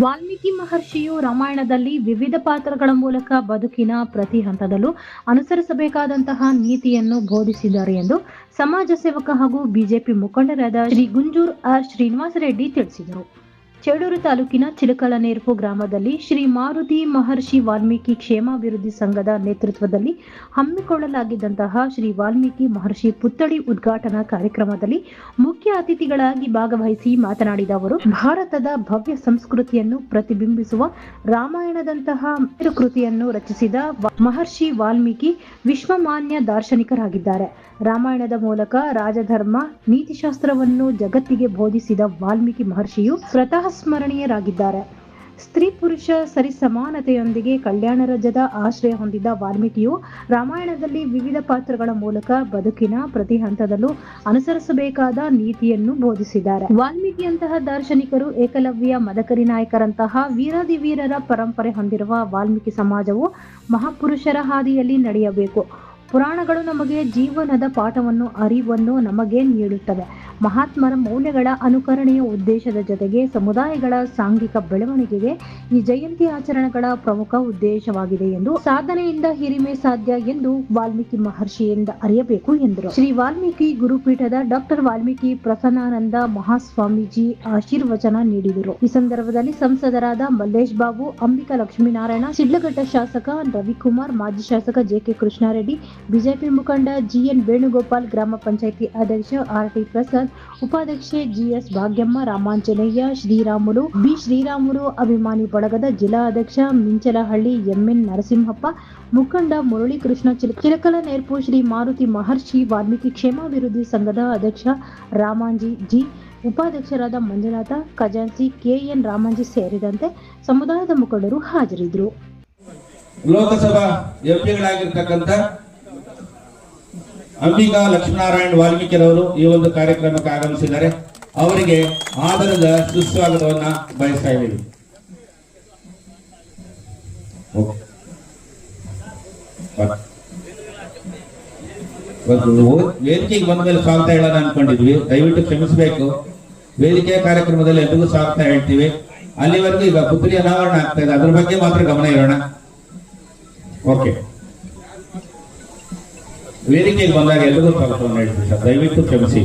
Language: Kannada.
ವಾಲ್ಮೀಕಿ ಮಹರ್ಷಿಯು ರಾಮಾಯಣದಲ್ಲಿ ವಿವಿಧ ಪಾತ್ರಗಳ ಮೂಲಕ ಬದುಕಿನ ಪ್ರತಿ ಹಂತದಲ್ಲೂ ಅನುಸರಿಸಬೇಕಾದಂತಹ ನೀತಿಯನ್ನು ಬೋಧಿಸಿದ್ದಾರೆ ಎಂದು ಸಮಾಜ ಸೇವಕ ಹಾಗೂ ಬಿಜೆಪಿ ಮುಖಂಡರಾದ ಶ್ರೀ ಗುಂಜೂರ್ ಆರ್ ಶ್ರೀನಿವಾಸ ರೆಡ್ಡಿ ತಿಳಿಸಿದರು. ಚೇಳೂರು ತಾಲೂಕಿನ ಚಿಲಕಲನೇರ್ಪು ಗ್ರಾಮದಲ್ಲಿ ಶ್ರೀ ಮಾರುತಿ ಮಹರ್ಷಿ ವಾಲ್ಮೀಕಿ ಕ್ಷೇಮಾಭಿವೃದ್ಧಿ ಸಂಘದ ನೇತೃತ್ವದಲ್ಲಿ ಹಮ್ಮಿಕೊಳ್ಳಲಾಗಿದ್ದಂತಹ ಶ್ರೀ ವಾಲ್ಮೀಕಿ ಮಹರ್ಷಿ ಪುತ್ಥಳಿ ಉದ್ಘಾಟನಾ ಕಾರ್ಯಕ್ರಮದಲ್ಲಿ ಮುಖ್ಯ ಅತಿಥಿಗಳಾಗಿ ಭಾಗವಹಿಸಿ ಮಾತನಾಡಿದ ಅವರು, ಭಾರತದ ಭವ್ಯ ಸಂಸ್ಕೃತಿಯನ್ನು ಪ್ರತಿಬಿಂಬಿಸುವ ರಾಮಾಯಣದಂತಹ ಕೃತಿಯನ್ನು ರಚಿಸಿದ ಮಹರ್ಷಿ ವಾಲ್ಮೀಕಿ ವಿಶ್ವಮಾನ್ಯ ದಾರ್ಶನಿಕರಾಗಿದ್ದಾರೆ. ರಾಮಾಯಣದ ಮೂಲಕ ರಾಜಧರ್ಮ, ನೀತಿಶಾಸ್ತ್ರವನ್ನು ಜಗತ್ತಿಗೆ ಬೋಧಿಸಿದ ವಾಲ್ಮೀಕಿ ಮಹರ್ಷಿಯು ಸ್ವತಃ ಸ್ಮರಣೀಯರಾಗಿದ್ದಾರೆ ಸ್ತ್ರೀ ಪುರುಷ ಸರಿಸಮಾನತೆಯೊಂದಿಗೆ ಕಲ್ಯಾಣ ರಾಜ್ಯದ ಆಶ್ರಯ ಹೊಂದಿದ್ದ ವಾಲ್ಮೀಕಿಯು ರಾಮಾಯಣದಲ್ಲಿ ವಿವಿಧ ಪಾತ್ರಗಳ ಮೂಲಕ ಬದುಕಿನ ಪ್ರತಿ ಹಂತದಲ್ಲೂ ಅನುಸರಿಸಬೇಕಾದ ನೀತಿಯನ್ನು ಬೋಧಿಸಿದ್ದಾರೆ. ವಾಲ್ಮೀಕಿಯಂತಹ ದಾರ್ಶನಿಕರು ಏಕಲವ್ಯ ಮದಕರಿ ನಾಯಕರಂತಹ ವೀರಾದಿ ವೀರರ ಪರಂಪರೆ ಹೊಂದಿರುವ ವಾಲ್ಮೀಕಿ ಸಮಾಜವು ಮಹಾಪುರುಷರ ಹಾದಿಯಲ್ಲಿ ನಡೆಯಬೇಕು. ಪುರಾಣಗಳು ನಮಗೆ ಜೀವನದ ಪಾಠವನ್ನು, ಅರಿವನ್ನು ನಮಗೆ ನೀಡುತ್ತವೆ. ಮಹಾತ್ಮರ ಮೌಲ್ಯಗಳ ಅನುಕರಣೆಯ ಉದ್ದೇಶದ ಜೊತೆಗೆ ಸಮುದಾಯಗಳ ಸಾಂಘಿಕ ಬೆಳವಣಿಗೆಗೆ ಈ ಜಯಂತಿ ಆಚರಣೆಗಳ ಪ್ರಮುಖ ಉದ್ದೇಶವಾಗಿದೆ ಎಂದು ಸಾಧನೆಯಿಂದ ಹಿರಿಮೆ ಸಾಧ್ಯ ಎಂದು ವಾಲ್ಮೀಕಿ ಮಹರ್ಷಿಯಿಂದ ಅರಿಯಬೇಕು ಎಂದರು. ಶ್ರೀ ವಾಲ್ಮೀಕಿ ಗುರುಪೀಠದ ಡಾಕ್ಟರ್ ವಾಲ್ಮೀಕಿ ಪ್ರಸನ್ನಾನಂದ ಮಹಾಸ್ವಾಮೀಜಿ ಆಶೀರ್ವಚನ ನೀಡಿದರು. ಈ ಸಂದರ್ಭದಲ್ಲಿ ಸಂಸದರಾದ ಮಲ್ಲೇಶ್ ಬಾಬು, ಅಂಬಿಕಾ ಲಕ್ಷ್ಮೀನಾರಾಯಣ, ಶಿಡ್ಲಘಟ್ಟ ಶಾಸಕ ರವಿಕುಮಾರ್, ಮಾಜಿ ಶಾಸಕ ಜೆಕೆ ಕೃಷ್ಣಾರೆಡ್ಡಿ, ಬಿಜೆಪಿ ಮುಖಂಡ ಜಿಎನ್ ವೇಣುಗೋಪಾಲ್, ಗ್ರಾಮ ಪಂಚಾಯಿತಿ ಅಧ್ಯಕ್ಷ ಆರ್ಟಿ ಪ್ರಸಾದ್ ಉಪಾಧ್ಯಕ್ಷೆ ಜಿಎಸ್ ಭಾಗ್ಯಮ್ಮ, ರಾಮಾಂಜನೇಯ ಶ್ರೀರಾಮುಲು, ಬಿ ಶ್ರೀರಾಮುಲು ಅಭಿಮಾನಿ ಬಳಗದ ಜಿಲ್ಲಾ ಅಧ್ಯಕ್ಷ ಮಿಂಚಲಹಳ್ಳಿ ಎಂಎನ್ ನರಸಿಂಹಪ್ಪ, ಮುಖಂಡ ಮುರಳೀಕೃಷ್ಣ ಚಿಲ- ಚಿಲಕಲ ನೇರ್ಪು ಶ್ರೀ ಮಾರುತಿ ಮಹರ್ಷಿ ವಾಲ್ಮೀಕಿ ಕ್ಷೇಮಾಭಿವೃದ್ಧಿ ಸಂಘದ ಅಧ್ಯಕ್ಷ ರಾಮಾಂಜಿ, ಜಿ ಉಪಾಧ್ಯಕ್ಷರಾದ ಮಂಜುನಾಥ ಖಜಾನ್ಸಿ ಕೆಎನ್ ರಾಮಾಂಜಿ ಸೇರಿದಂತೆ ಸಮುದಾಯದ ಮುಖಂಡರು ಹಾಜರಿದ್ದರು. ಲೋಕಸಭಾ ಎಂಪಿಗಳಾಗಿರ್ತಕ್ಕಂಥ ಅಂಬಿಕಾ ಲಕ್ಷ್ಮೀನಾರಾಯಣ ವಾಲ್ಮೀಕಿರವರು ಈ ಒಂದು ಕಾರ್ಯಕ್ರಮಕ್ಕೆ ಆಗಮಿಸಿದ್ದಾರೆ. ಅವರಿಗೆ ಆದರದ ಸುಸ್ವಾಗತವನ್ನ ಬಯಸ್ತಾ ಇದ್ದೀವಿ. ವೇದಿಕೆಗೆ ಬಂದ ಮೇಲೆ ಸ್ವಾಗತ ಹೇಳೋಣ ಅನ್ಕೊಂಡಿದ್ವಿ. ದಯವಿಟ್ಟು ಕ್ಷಮಿಸಬೇಕು. ವೇದಿಕೆ ಕಾರ್ಯಕ್ರಮದಲ್ಲಿ ಎಲ್ರಿಗೂ ಸ್ವಾಗತ ಹೇಳ್ತೀವಿ. ಅಲ್ಲಿವರೆಗೂ ಈಗ ಪುತ್ರಿ ಅನಾವರಣ ಆಗ್ತಾ ಇದೆ. ಅದ್ರ ಬಗ್ಗೆ ಮಾತ್ರ ಗಮನ ಇರೋಣ. ಓಕೆ. ವೇದಿಕೆಗೆ ಬಂದಾಗ ಎಲ್ಲರಿಗೂ ಸ್ವಾಗತವನ್ನು ಹೇಳ್ತೀವಿ ಸರ್ ದಯವಿಟ್ಟು ಕ್ಷಮಿಸಿ